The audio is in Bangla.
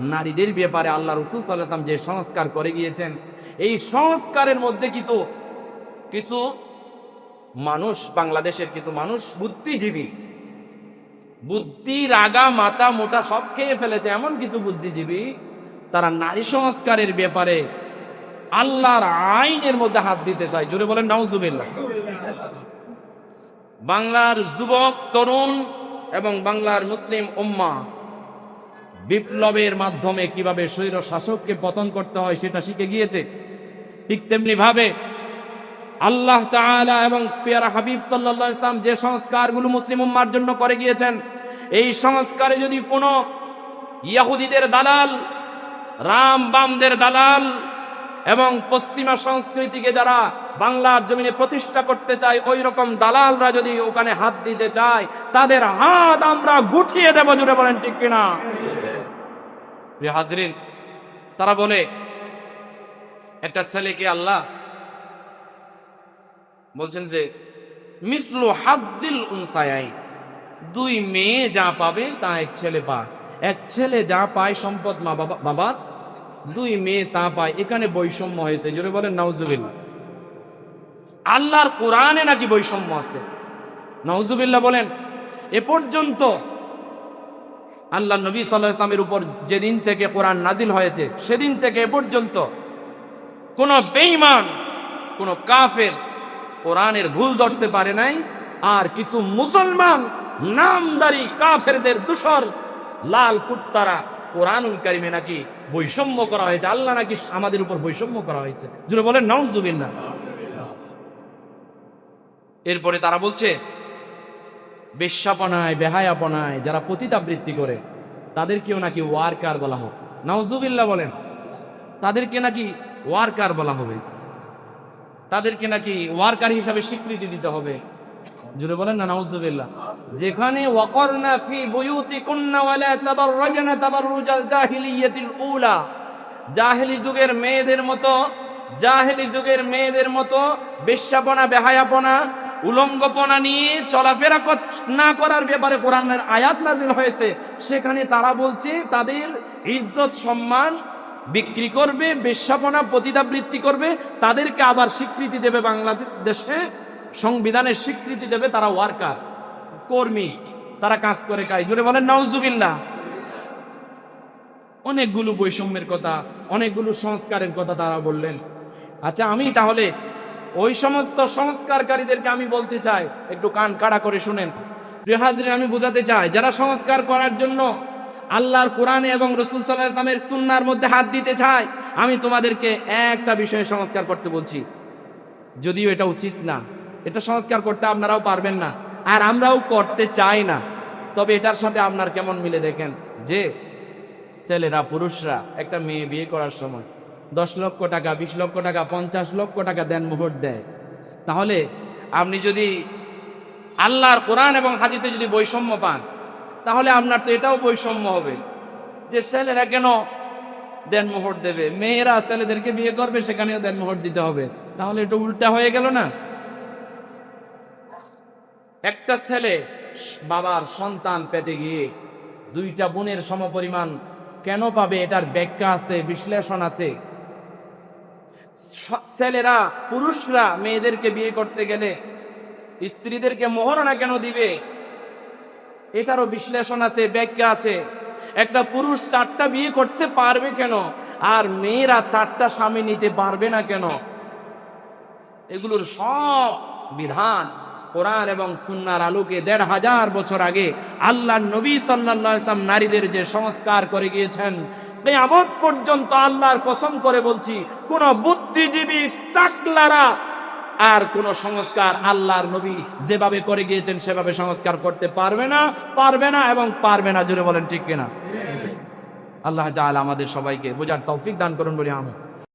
নারীদের ব্যাপারে আল্লাহ রসুল সাল্লাম যে সংস্কার করে গিয়েছেন, এই সংস্কারের মধ্যে কিছু কিছু মানুষ, বাংলাদেশের কিছু মানুষ বুদ্ধিজীবী। বুদ্ধি, রাগা মাথা মোটা সব খেয়ে ফেলেছে, এমন কিছু বুদ্ধিজীবী, তারা নারী সংস্কারের ব্যাপারে আল্লাহর আইনের মধ্যে হাত দিতে চায়। জোরে বলেন, নাউজুবিল্লাহ। বাংলার যুবক, তরুণ এবং বাংলার মুসলিম উম্মা বিপ্লবের মাধ্যমে কীভাবে স্বৈর শাসককে পতন করতে হয় সেটা শিখে গিয়েছে। ঠিক তেমনি ভাবে আল্লাহ এবং পেয়ারা হাবিব সাল্লাল্লাহু আলাইহি সাল্লাম যে সংস্কারগুলো মুসলিম উম্মার জন্য করে গিয়েছেন, এই সংস্কারে যদি কোনো ইয়াহুদিদের দালাল, রাম বামদের দালাল এবং পশ্চিমা সংস্কৃতিকে যারা বাংলার জমিনে প্রতিষ্ঠা করতে চায়, ওই রকম দালালরা যদি ওখানে হাত দিতে চায়, তাদের হাত আমরা গুটিয়ে দেব জুড়ে বলেন ঠিক কিনা? হাজরিন, তারা বলে, একটা ছেলেকে আল্লাহ বলছেন যে, মিসলু হাজিল দুই মেয়ে যা পাবে তা এক ছেলে পায়। এক ছেলে যা পায় সম্পদ মা বাবা দুই মেয়ে তা পায়। এখানে বৈষম্য হয়েছে, জোরে বলেন, নাউজুবিল্লাহ। আল্লাহর কোরআনে নাকি বৈষম্য আছে? নাউজুবিল্লাহ বলেন, এ পর্যন্ত আল্লাহ নবী সাল্লাহ ইসলামের উপর যেদিন থেকে কোরআন নাজিল হয়েছে, সেদিন থেকে এ পর্যন্ত কোন বেঈমান, কোন কাফের কোরআনের ভুল ধরতে পারে নাই। আর কিছু মুসলমান নামদারি কাফেরদের দূষর লাল কুত্তারা কোরআনুল কারিমে নাকি বৈষম্য করা হয়েছে। আল্লাহ নাকি আমাদের উপর বৈষম্য করা হয়েছে। যদি বলেন, নাউজুবিল্লাহ। এরপরে তারা বলছে বেশ্যাপনায়, বেহায়াপনায় যারা পতিতাবৃত্তি করে, তাদেরকেও নাকি ওয়ার্কার বলা হোক। নাউজুবিল্লাহ বলেন, তাদেরকে নাকি ওয়ার্কার বলা হবে? তাদেরকে নাকি ওয়ার্কার হিসাবে স্বীকৃতি দিতে হবে? জুড়ে বলেন না, নাউজুবিল্লাহ। যেখানে উলা। জাহেলি যুগের মেয়েদের মতো, জাহেলি যুগের মেয়েদের মতো বেশ্যাপনা, বেহায়াপনা উলঙ্গপনা নিয়ে চলাফেরা না করার ব্যাপারে কোরআনের আয়াত নাজিল হয়েছে। সেখানে তারা বলছে, তাদের ইজ্জত, সম্মান বিক্রি করবে বেশ্যাপনা পতিতাবৃত্তি করবে, তাদেরকে আবার স্বীকৃতি দেবে বাংলাদেশে, সংবিধানের স্বীকৃতি দেবে তারা ওয়ার্কার, কর্মী, তারা কাজ করে খায় জোরে বলেন, নাউজুবিল্লাহ। অনেকগুলো বৈষম্যের কথা, অনেকগুলো সংস্কারের কথা তারা বললেন। আচ্ছা আমি তাহলে ওই সমস্ত সংস্কারকারীদেরকে আমি বলতে চাই, একটু কান কাড়া করে শুনেন। প্রিয় আমি বোঝাতে চাই, যারা সংস্কার করার জন্য আল্লাহর কোরআনে এবং রসুল সাল্লাহ ইসলামের সুন্নার মধ্যে হাত দিতে চায়, আমি তোমাদেরকে একটা বিষয়ে সংস্কার করতে বলছি। যদিও এটা উচিত না। এটা সংস্কার করতে আপনারাও পারবেন না, আর আমরাও করতে চাই না। তবে এটার সাথে আপনার কেমন মিলে দেখেন? যে ছেলেরা, পুরুষরা একটা মেয়ে বিয়ে করার সময় দশ লক্ষ টাকা, বিশ লক্ষ টাকা, পঞ্চাশ লক্ষ টাকা দেন মুহূর্ত দেয়। তাহলে আপনি যদি আল্লাহর কোরআন এবং হাদিসে যদি বৈষম্য পান, তাহলে আপনার তো এটাও বৈষম্য হবে যে ছেলেরা কেন দেন মোহর দেবে? মেয়েরা ছেলেদেরকে বিয়ে করবে, সেখানেও দেন মোহর দিতে হবে। তাহলে এটা উল্টা হয়ে গেল না? একটা ছেলে বাবার সন্তান পেতে গিয়ে দুইটা বোনের সমপরিমাণ কেন পাবে? এটার ব্যাখ্যা আছে, বিশ্লেষণ আছে। ছেলেরা, পুরুষরা মেয়েদেরকে বিয়ে করতে গেলে স্ত্রীদেরকে মোহরণা কেন দিবে? এটারও বিশ্লেষণ আছে, ব্যাখ্যা আছে। একটা পুরুষ চারটা বিয়ে করতে পারবে কেন? আর মেয়েরা চারটা স্বামী নিতে পারবে না কেন? এগুলোর সব বিধান কোরআন এবং সুন্নার আলোকে দেড় হাজার বছর আগে আল্লাহ নবী সাল্লাম নারীদের যে সংস্কার করে গিয়েছেন কেয়ামত পর্যন্ত আল্লাহর কসম করে বলছি, কোন বুদ্ধিজীবী টাকলারা আর কোন সংস্কার আল্লাহর নবী যেভাবে করে গিয়েছেন সেভাবে সংস্কার করতে পারবে না পারবে না এবং পারবে না। জুড়ে বলেন ঠিক কিনা? আল্লাহ আমাদের সবাইকে বোঝার তৌফিক দান করুন বলি আমি